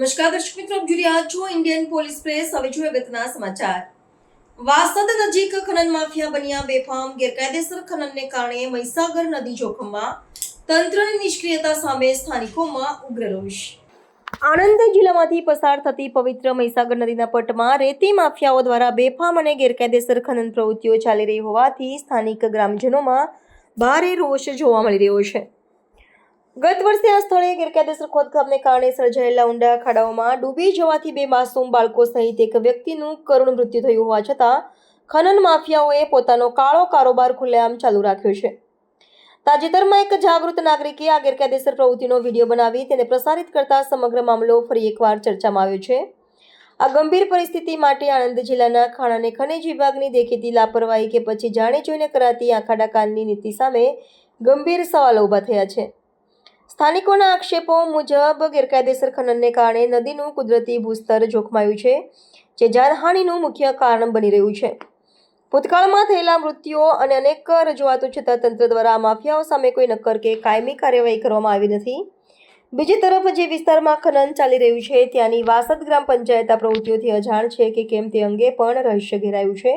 નમસ્કાર દર્શક મિત્રો, આપ છો ઇન્ડિયન પોલીસ પ્રેસ હવે જોઈએ અગત્યના સમાચાર. વાસદ નજીક ખનન માફિયા બન્યા. બેફામ ગેરકાયદેસર ખનનને કારણે મહીસાગર નદી જોખમમાં તંત્રની નિષ્ક્રિયતા સામે સ્થાનિકોમાં ઉગ્ર રોષ. આણંદ જિલ્લામાંથી પસાર થતી પવિત્ર મહીસાગર નદીના પટમાં રેતી માફિયાઓ દ્વારા બેફામ અને ગેરકાયદેસર ખનન પ્રવૃત્તિઓ ચાલી રહી હોવાથી સ્થાનિક ગ્રામજનોમાં ભારે રોષ જોવા મળી રહ્યો છે. ગત વર્ષે આ સ્થળે ગેરકાયદેસર ખોદકામને કારણે સર્જાયેલા ઊંડા ખાડાઓમાં ડૂબી જવાથી બે માસૂમ બાળકો સહિત એક વ્યક્તિનું કરુણ મૃત્યુ થયું હોવા છતાં ખનન માફિયાઓએ પોતાનો કાળો કારોબાર ખુલ્લેઆમ ચાલુ રાખ્યો છે. તાજેતરમાં એક જાગૃત નાગરિકે આ ગેરકાયદેસર પ્રવૃત્તિનો વીડિયો બનાવી તેને પ્રસારિત કરતા સમગ્ર મામલો ફરી એકવાર ચર્ચામાં આવ્યો છે. આ ગંભીર પરિસ્થિતિ માટે આણંદ જિલ્લાના ખાણ અને ખનિજ વિભાગની દેખીતી લાપરવાહી કે પછી જાણી જોઈને કરાતી આખાડાકારની નીતિ સામે ગંભીર સવાલો ઊભા થયા છે. સ્થાનિકોના આક્ષેપો મુજબ ગેરકાયદેસર ખનનને કારણે નદીનું કુદરતી ભૂસ્તર જોખમાયું છે, જે જાનહાનિનું મુખ્ય કારણ બની રહ્યું છે. ભૂતકાળમાં થયેલા મૃત્યુઓ અને અનેક રજૂઆતો છતાં તંત્ર દ્વારા માફિયાઓ સામે કોઈ નક્કર કે કાયમી કાર્યવાહી કરવામાં આવી નથી. બીજી તરફ જે વિસ્તારમાં ખનન ચાલી રહ્યું છે, ત્યાંની વાસદ ગ્રામ પંચાયત આ પ્રવૃત્તિઓથી અજાણ છે કે કેમ તે અંગે પણ રહસ્ય ઘેરાયું છે.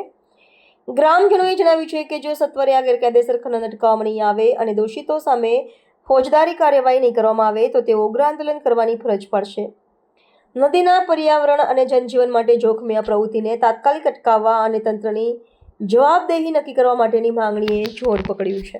ગ્રામજનોએ જણાવ્યું છે કે જો સત્વરે આ ગેરકાયદેસર ખનન અટકાવવામાં નહીં આવે અને દોષિતો સામે ફોજદારી કાર્યવાહી નહીં કરવામાં આવે, તો તેઓ ઉગ્ર આંદોલન કરવાની ફરજ પડશે. નદીના પર્યાવરણ અને જનજીવન માટે જોખમી આ પ્રવૃત્તિને તાત્કાલિક અટકાવવા અને તંત્રની જવાબદેહી નક્કી કરવા માટેની માંગણીએ જોર પકડ્યું છે.